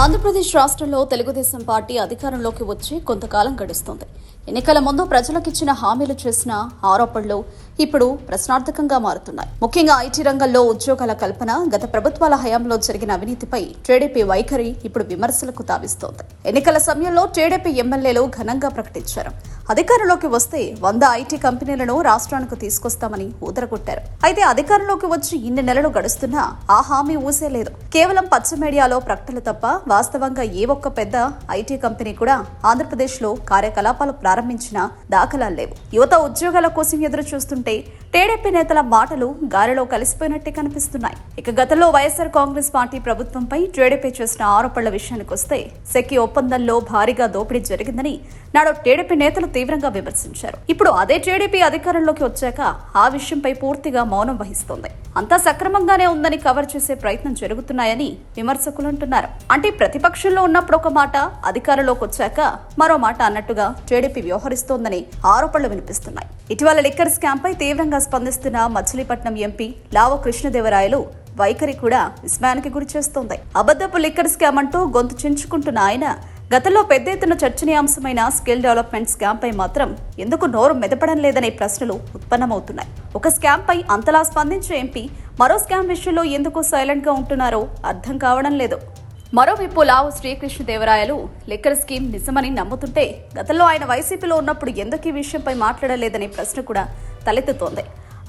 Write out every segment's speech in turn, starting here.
ఆంధ్రప్రదేశ్ రాష్ట్రంలో తెలుగుదేశం పార్టీ అధికారంలోకి వచ్చి కొంతకాలం గడుస్తోంది. ఎన్నికల ముందు ప్రజలకిచ్చిన హామీలు చేసిన ఆరోపణలు ఇప్పుడు ప్రశ్నార్థకంగా మారుతున్నాయి. ముఖ్యంగా ఐటీ రంగంలో ఉద్యోగాల కల్పన గత ప్రభుత్వాల హయాంలో జరిగిన అవినీతిపై టీడీపీ వైఖరి ఇప్పుడు విమర్శలకు తావిస్తోంది. ఎన్నికల సమయంలో టీడీపీ ఎమ్మెల్యేలు ఘనంగా ప్రకటించారు. అధికారంలోకి వస్తే వంద ఐటీ కంపెనీలను రాష్ట్రానికి తీసుకొస్తామని ఊదరగొట్టారు. అయితే అధికారంలోకి వచ్చి ఇన్ని నెలలు గడుస్తున్నా ఆ హామీ ఊసే లేదు. కేవలం పచ్చ మీడియాలో ప్రకటనలు తప్ప వాస్తవంగా ఏ ఒక్క పెద్ద ఐటీ కంపెనీ కూడా ఆంధ్రప్రదేశ్లో కార్యకలాపాలు ప్రారంభించిన దాఖలాలు లేవు. యువత ఉద్యోగాల కోసం ఎదురు చూస్తుంటే టీడీపీ నేతల మాటలు గాలిలో కలిసిపోయినట్టే కనిపిస్తున్నాయి. ఇక గతంలో వైఎస్ఆర్ కాంగ్రెస్ పార్టీ ప్రభుత్వంపై టీడీపీ చేసిన ఆరోపణల విషయానికి వస్తే సెక్కి ఒప్పందంలో భారీగా దోపిడీ జరిగిందని నాడు టీడీపీ నేతలు తీవ్రంగా విమర్శించారు. ఇప్పుడు అదే టీడీపీ అధికారంలోకి వచ్చాక ఆ విషయంపై పూర్తిగా మౌనం వహిస్తోంది. అంతా సక్రమంగానే ఉందని కవర్ చేసే ప్రయత్నం జరుగుతున్నాయని విమర్శకులు అంటున్నారు. అంటే ప్రతిపక్షంలో ఉన్నప్పుడు ఒక మాట అధికారంలోకి వచ్చాక మరో మాట అన్నట్టుగా టీడీపీ వ్యవహరిస్తోందని ఆరోపణలు వినిపిస్తున్నాయి. ఇటీవల లిక్కర్ స్కామ్ పై తీవ్రంగా స్పందిస్తున్న మచిలీపట్నం ఎంపీ లావ కృష్ణదేవరాయలు వైఖరి కూడా విస్మయానికి గురి చేస్తోంది. అబద్ధపు లిక్కర్ స్కామ్ అంటూ గొంతు చించుకుంటున్న ఆయన గతంలో పెద్ద ఎత్తున చర్చనీయాంశమైన స్కిల్ డెవలప్మెంట్ స్కామ్ పై మాత్రం ఎందుకు నోరు మెదపడం లేదనే ప్రశ్నలు ఉత్పన్నమవుతున్నాయి. ఒక స్కామ్ పై అంతలా స్పందించే ఎంపీ మరో స్కామ్ విషయంలో ఎందుకు సైలెంట్గా ఉంటున్నారో అర్థం కావడం లేదు. మరోవైపు లావు శ్రీకృష్ణదేవరాయలు లిక్కర్ స్కీమ్ నిజమని నమ్ముతుంటే గతంలో ఆయన వైసీపీలో ఉన్నప్పుడు ఎందుకు ఈ విషయంపై మాట్లాడలేదనే ప్రశ్న కూడా తలెత్తుతోంది.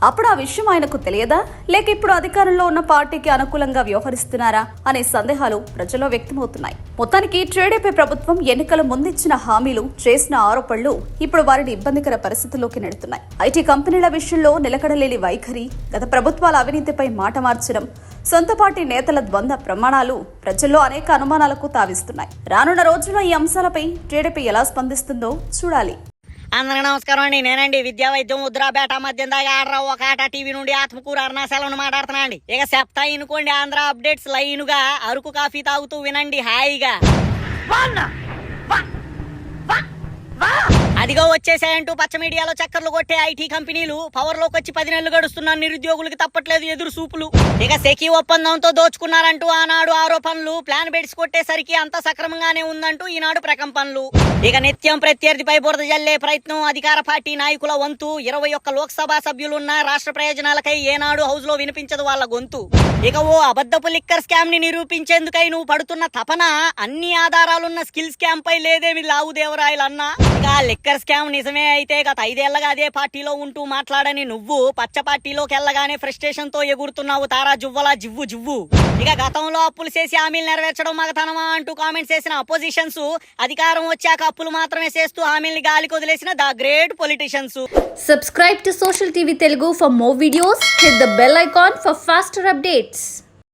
అప్పుడు ఆ విషయం ఆయనకు తెలియదా? లేక ఇప్పుడు అధికారంలో ఉన్న పార్టీకి అనుకూలంగా వ్యవహరిస్తున్నారా? అనే సందేహాలు ప్రజల్లో వ్యక్తమవుతున్నాయి. మొత్తానికి టీడీపీ ప్రభుత్వం ఎన్నికల ముందిచ్చిన హామీలు చేసిన ఆరోపణలు ఇప్పుడు వారిని ఇబ్బందికర పరిస్థితుల్లోకి నెడుతున్నాయి. ఐటీ కంపెనీల విషయంలో నిలకడలేని వైఖరి గత ప్రభుత్వాల అవినీతిపై మాట మార్చడం సొంత పార్టీ నేతల ద్వంద్వ ప్రమాణాలు ప్రజల్లో అనేక అనుమానాలకు తావిస్తున్నాయి. రానున్న రోజుల్లో ఈ అంశాలపై టీడీపీ ఎలా స్పందిస్తుందో చూడాలి. అందరికి నమస్కారం అండి. నేనండి విద్యా వైద్యం ముద్రాపేట మధ్యం దాకా ఆడరా. ఒక ఆట టీవీ నుండి ఆత్మకూరు అరుణాచలం మాట్లాడుతున్నా అండి. ఇక చెప్తా ఇనుకోండి ఆంధ్ర అప్డేట్స్ లైన్గా అరకు కాఫీ తాగుతూ వినండి హాయిగా. ఇదిగో వచ్చేసాయంటూ పచ్చ మీడియాలో చక్కర్లు కొట్టే ఐటీ కంపెనీలు. పవర్లోకి వచ్చి పది నెలలు గడుస్తున్న నిరుద్యోగులకి తప్పట్లేదు ఎదురు సూపులు. ఇక సెకీ ఒప్పందంతో దోచుకున్నారంటూ ఆనాడు ఆరోపణలు. ప్లాన్ బెడ్స్ కొట్టేసరికి అంత సక్రమంగానే ఉందంటూ ఈనాడు ప్రకంపనలు. ఇక నిత్యం ప్రత్యర్థిపై బురద జల్లే ప్రయత్నం అధికార పార్టీ నాయకుల వంతు. ఇరవై ఒక్క లోక్సభ సభ్యులున్న రాష్ట్ర ప్రయోజనాలకై ఏనాడు హౌస్లో వినిపించదు వాళ్ళ గొంతు. ఇక ఓ అబద్ధపు లిక్కర్ స్కామ్ని నిరూపించేందుకై నువ్వు పడుతున్న తపన అన్ని ఆధారాలున్న స్కిల్ స్కామ్ పై లేదేమి లావుదేవరాయలు అన్నా ఇక లిక్కర్ స్కామ్ నిజమే అయితే గత ఐదేళ్ళగా అదే పార్టీలో ఉంటూ మాట్లాడని నువ్వు పచ్చ పార్టీలోకి వెళ్ళగానే ఫ్రస్ట్రేషన్తో ఎగురుతున్నావు తారా జువ్వలా జివ్వు జివ్వు. ఇక గతంలో అప్పులు చేసి హామీలు నెరవేర్చడం మగతనమా అంటూ కామెంట్స్ చేసిన అపోజిషన్స్ అధికారం వచ్చాక అప్పులు మాత్రమే చేస్తూ హామీల్ని గాలికి వదిలేసిన the great politicians subscribe to social TV Telugu for more videos hit the bell icon for faster updates